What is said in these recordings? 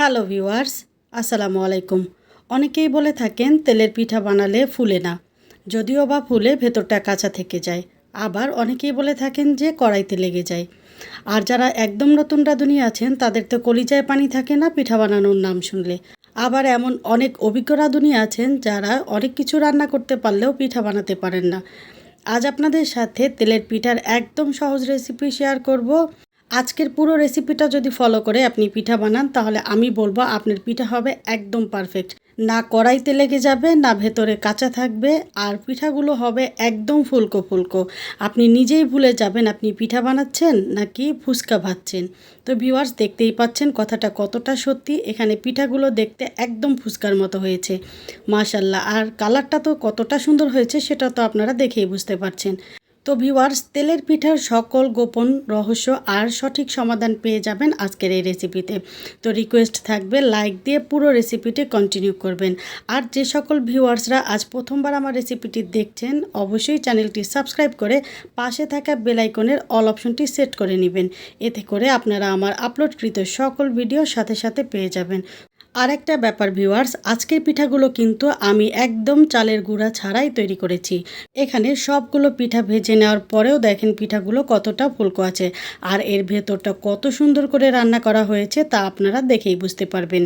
Hello viewers, আসসালামু আলাইকুম। অনেকেই বলে থাকেন তেলের পিঠা বানালে ফুলে না, যদিও বা ফুলে ভেতরটা কাঁচা থেকে যায়। আবার অনেকেই বলে থাকেন যে কড়াইতে লেগে যায়। আর যারা একদম নতুন রাঁধুনি আছেন, তাদের তো কলিজায় পানি থাকে না পিঠা বানানোর নাম শুনলে। আবার এমন অনেক অভিজ্ঞ রাঁধুনি আছেন, যারা অনেক কিছু রান্না করতে পারলেও পিঠা বানাতে পারেন না। আজ আপনাদের সাথে তেলের পিঠার একদম সহজ রেসিপি শেয়ার করব। আজকের পুরো রেসিপিটা যদি ফলো করে আপনি পিঠা বানান, তাহলে আমি বলব আপনার পিঠা হবে একদম পারফেক্ট না কড়াইতে লেগে যাবে, না ভেতরে কাঁচা থাকবে, আর পিঠাগুলো হবে একদম ফুলকো ফুলকো। আপনি নিজেই ভুলে যাবেন আপনি পিঠা বানাচ্ছেন নাকি ফুচকা ভাজছেন। তো ভিউয়ার্স দেখতেই পাচ্ছেন কথাটা কতটা সত্যি। এখানে পিঠাগুলো দেখতে একদম ফুচকার মতো হয়েছে। মাশাল্লাহ আর কালারটা তো কতটা সুন্দর হয়েছে সেটা তো আপনারা দেখেই বুঝতে পারছেন। তো ভিউয়ার্স তেলের পিঠার সকল গোপন রহস্য আর সঠিক সমাধান পেয়ে যাবেন আজকের এই রেসিপিতে তো রিকোয়েস্ট থাকবে লাইক দিয়ে পুরো রেসিপিটি কন্টিনিউ করবেন। আর যে সকল ভিউয়ার্সরা আজ প্রথমবার আমার রেসিপিটি দেখছেন, অবশ্যই চ্যানেলটি সাবস্ক্রাইব করে পাশে থাকা বেলাইকনের অল অপশনটি সেট করে নেবেন। এতে করে আপনারা আমার আপলোডকৃত সকল ভিডিও সাথে সাথে পেয়ে যাবেন। আর একটা ব্যাপার ভিউয়ার্স আজকের পিঠাগুলো কিন্তু আমি একদম চালের গুঁড়া ছাড়াই তৈরি করেছি। এখানে সবগুলো পিঠা ভেজে নেওয়ার পরেও দেখেন পিঠাগুলো কতটা ফুলকো আছে। আর এর ভেতরটা কত সুন্দর করে রান্না করা হয়েছে তা আপনারা দেখেই বুঝতে পারবেন।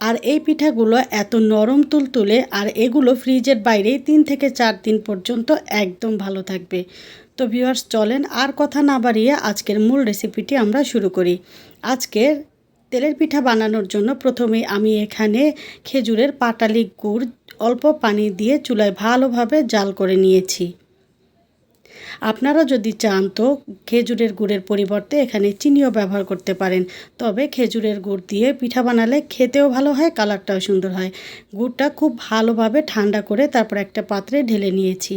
আর এই পিঠাগুলো এত নরম তুলতুলে আর এগুলো ফ্রিজের বাইরে তিন থেকে চার দিন পর্যন্ত একদম ভালো থাকবে। তো ভিউয়ার্স চলেন আর কথা না বাড়িয়ে আজকের মূল রেসিপিটি আমরা শুরু করি। আজকের তেলের পিঠা বানানোর জন্য প্রথমে আমি এখানে খেজুরের পাটালি গুড় অল্প পানি দিয়ে চুলায় ভালোভাবে জাল করে নিয়েছি। আপনারা যদি চান তো খেজুরের গুড়ের পরিবর্তে এখানে চিনিও ব্যবহার করতে পারেন। তবে খেজুরের গুড় দিয়ে পিঠা বানালে খেতেও ভালো হয়, কালারটাও সুন্দর হয়। গুড়টা খুব ভালোভাবে ঠান্ডা করে তারপর একটা পাত্রে ঢেলে নিয়েছি।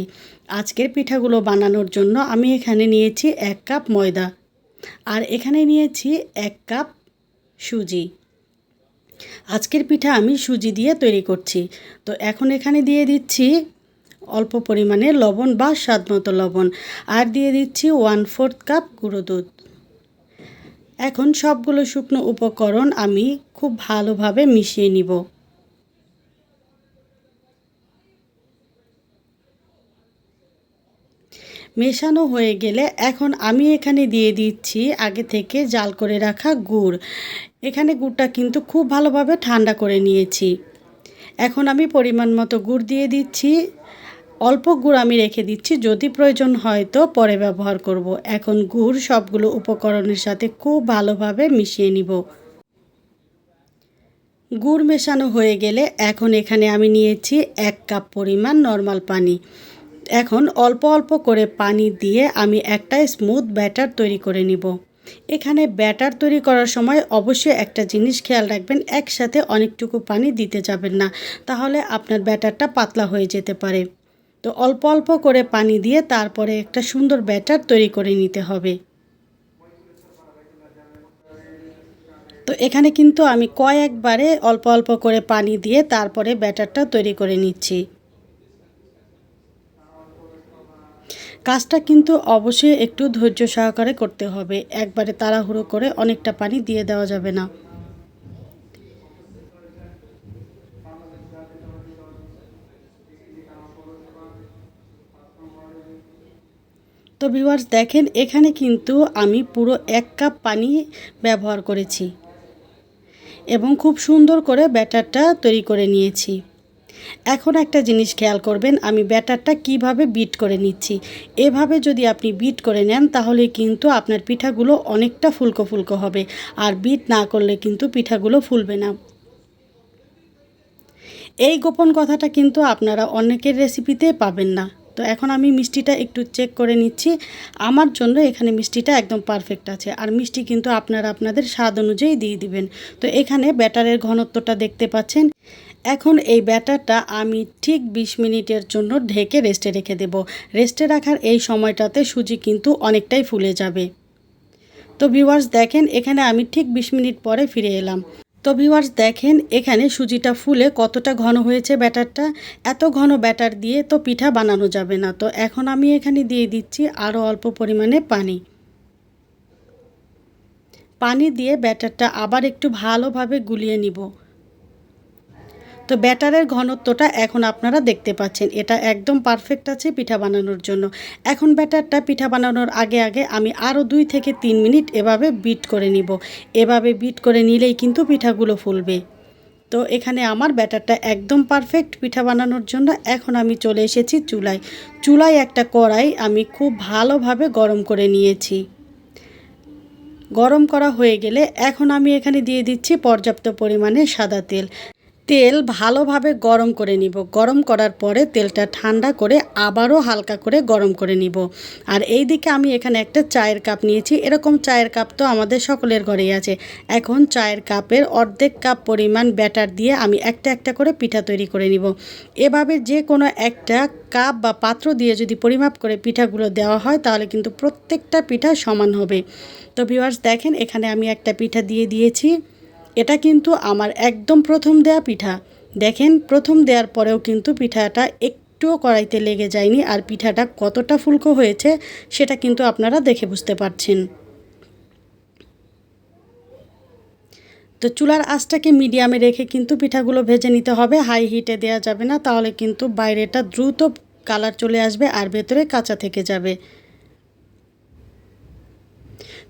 আজকের পিঠাগুলো বানানোর জন্য আমি এখানে নিয়েছি এক কাপ ময়দা। আর এখানে নিয়েছি এক কাপ সুজি। আজকের পিঠা আমি সুজি দিয়ে তৈরি করছি। তো এখন এখানে দিয়ে দিচ্ছি অল্প পরিমাণে লবণ বা স্বাদমতো লবণ। আর দিয়ে দিচ্ছি ওয়ান ফোর্থ কাপ গুঁড়ো দুধ। এখন সবগুলো শুকনো উপকরণ আমি খুব ভালোভাবে মিশিয়ে নিব। মেশানো হয়ে গেলে এখন আমি এখানে দিয়ে দিচ্ছি আগে থেকে জাল করে রাখা গুড়। এখানে গুড়টা কিন্তু খুব ভালোভাবে ঠান্ডা করে নিয়েছি। এখন আমি পরিমাণ মতো গুড় দিয়ে দিচ্ছি। অল্প গুড় আমি রেখে দিচ্ছি, যদি প্রয়োজন হয় তো পরে ব্যবহার করব। এখন গুড় সবগুলো উপকরণের সাথে খুব ভালোভাবে মিশিয়ে নিব। গুড় মেশানো হয়ে গেলে এখন এখানে আমি নিয়েছি এক কাপ পরিমাণ নর্মাল পানি। এখন অল্প অল্প করে পানি দিয়ে আমি একটা স্মুথ ব্যাটার তৈরি করে নিব। এখানে ব্যাটার তৈরি করার সময় অবশ্যই একটা জিনিস খেয়াল রাখবেন, একসাথে অনেকটুকু পানি দিতে যাবেন না, তাহলে আপনার ব্যাটারটা পাতলা হয়ে যেতে পারে। তো অল্প অল্প করে পানি দিয়ে তারপরে একটা সুন্দর ব্যাটার তৈরি করে নিতে হবে। তো এখানে কিন্তু আমি কয়েকবারে অল্প অল্প করে পানি দিয়ে তারপরে ব্যাটারটা তৈরি করে নিচ্ছি। কাজটা কিন্তু অবশ্যই একটু ধৈর্য সহকারে করতে হবে। একবারে তাড়াহুড়ো করে অনেকটা পানি দিয়ে দেওয়া যাবে না। তো ভিউয়ার্স দেখেন, এখানে কিন্তু আমি পুরো এক কাপ পানি ব্যবহার করেছি এবং খুব সুন্দর করে ব্যাটারটা তৈরি করে নিয়েছি। এখন একটা জিনিস খেয়াল করবেন, আমি ব্যাটারটা কীভাবে বিট করে নিচ্ছি। এভাবে যদি আপনি বিট করে নেন, তাহলে কিন্তু আপনার পিঠাগুলো অনেকটা ফুলকো ফুলকো হবে। আর বিট না করলে কিন্তু পিঠাগুলো ফুলবে না। এই গোপন কথাটা কিন্তু আপনারা অনেকের রেসিপিতে পাবেন না। তো এখন আমি মিষ্টিটা একটু চেক করে নিচ্ছি। আমার জন্য এখানে মিষ্টিটা একদম পারফেক্ট আছে। আর মিষ্টি কিন্তু আপনারা আপনাদের স্বাদ অনুযায়ী দিয়ে দিবেন। তো এখানে ব্যাটারের ঘনত্বটা দেখতে পাচ্ছেন। এখন এই ব্যাটারটা আমি ঠিক ২০ মিনিটের জন্য ঢেকে রেস্টে রেখে দেব। রেস্টে রাখার এই সময়টাতে সুজি কিন্তু অনেকটাই ফুলে যাবে। তো ভিউয়ার্স, দেখেন এখানে আমি ঠিক ২০ মিনিট পরে ফিরে এলাম। তো ভিউয়ার্স, দেখেন এখানে সুজিটা ফুলে কতটা ঘন হয়েছে ব্যাটারটা। এত ঘন ব্যাটার দিয়ে তো পিঠা বানানো যাবে না। তো এখন আমি এখানে দিয়ে দিচ্ছি আরও অল্প পরিমাণে পানি। পানি দিয়ে ব্যাটারটা আবার একটু ভালোভাবে গুলিয়ে নিব। তো ব্যাটারের ঘনত্বটা এখন আপনারা দেখতে পাচ্ছেন। এটা একদম পারফেক্ট আছে পিঠা বানানোর জন্য। এখন ব্যাটারটা পিঠা বানানোর আগে আগে আমি আরও দুই থেকে তিন মিনিট এভাবে বিট করে নিব। এভাবে বিট করে নিলেই কিন্তু পিঠাগুলো ফুলবে। তো এখানে আমার ব্যাটারটা একদম পারফেক্ট পিঠা বানানোর জন্য এখন আমি চলে এসেছি চুলায়। চুলায় একটা কড়াই আমি খুব ভালোভাবে গরম করে নিয়েছি। গরম করা হয়ে গেলে এখন আমি এখানে দিয়ে দিচ্ছি পর্যাপ্ত পরিমাণে সাদা তেল। তেল ভালোভাবে গরম করে নিব। গরম করার পরে তেলটা ঠান্ডা করে আবারও হালকা করে গরম করে নিব। আর এই দিকে আমি এখানে একটা চায়ের কাপ নিয়েছি। এরকম চায়ের কাপ তো আমাদের সকলের ঘরেই আছে। এখন চায়ের কাপের অর্ধেক কাপ পরিমাণ ব্যাটার দিয়ে আমি একটা একটা করে পিঠা তৈরি করে নিব। এভাবে যে কোনো একটা কাপ বা পাত্র দিয়ে যদি পরিমাপ করে পিঠাগুলো দেওয়া হয়, তাহলে কিন্তু প্রত্যেকটা পিঠা সমান হবে। তো ভিউয়ার্স দেখেন এখানে আমি একটা পিঠা দিয়ে দিয়েছি। এটা কিন্তু আমার একদম প্রথম দেয়া পিঠা। দেখেন, প্রথম দেওয়ার পরেও কিন্তু পিঠাটা একটুও কড়াইতে লেগে যায়নি আর পিঠাটা কতটা ফুলকো হয়েছে সেটা কিন্তু আপনারা দেখে বুঝতে পারছেন। তো চুলার আঁচটাকে মিডিয়ামে রেখে কিন্তু পিঠাগুলো ভেজে নিতে হবে। হাই হিটে দেওয়া যাবে না, তাহলে কিন্তু বাইরেটা দ্রুত কালার চলে আসবে আর ভেতরে কাঁচা থেকে যাবে।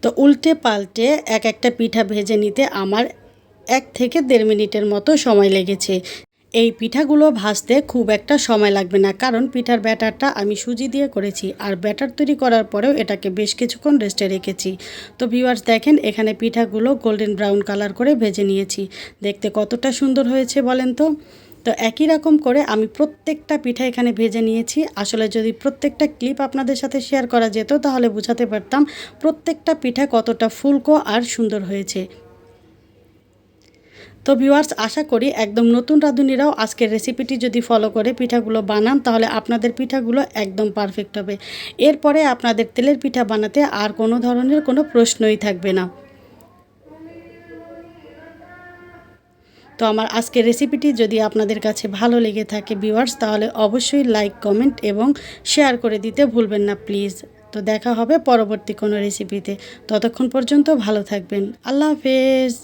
তো উল্টে পাল্টে এক একটা পিঠা ভেজে নিতে আমার এক থেকে দেড় মিনিটের মতো সময় লেগেছে। এই পিঠাগুলো ভাজতে খুব একটা সময় লাগবে না, কারণ পিঠার ব্যাটারটা আমি সুজি দিয়ে করেছি আর ব্যাটার তৈরি করার পরেও এটাকে বেশ কিছুক্ষণ রেস্টে রেখেছি। তো ভিউয়ার্স, দেখেন এখানে পিঠাগুলো গোল্ডেন ব্রাউন কালার করে ভেজে নিয়েছি। দেখতে কতটা সুন্দর হয়েছে বলেন তো? তো একই রকম করে আমি প্রত্যেকটা পিঠা এখানে ভেজে নিয়েছি। আসলে যদি প্রত্যেকটা ক্লিপ আপনাদের সাথে শেয়ার করা যেত, তাহলে বুঝাতে পারতাম প্রত্যেকটা পিঠা কতটা ফুলকো আর সুন্দর হয়েছে। তো ভিউয়ার্স আশা করি একদম নতুন রাঁধুনিরাও আজকের রেসিপিটি যদি ফলো করে পিঠাগুলো বানান, তাহলে আপনাদের পিঠাগুলো একদম পারফেক্ট হবে। এরপরে আপনাদের তেলের পিঠা বানাতে আর কোনো ধরনের কোনো প্রশ্নই থাকবে না। তো আমার আজকের রেসিপিটি যদি আপনাদের কাছে ভালো লেগে থাকে ভিউয়ার্স তাহলে অবশ্যই লাইক কমেন্ট এবং শেয়ার করে দিতে ভুলবেন না প্লিজ তো দেখা হবে পরবর্তী কোনো রেসিপিতে ততক্ষণ পর্যন্ত ভালো থাকবেন। আল্লাহ হাফেজ।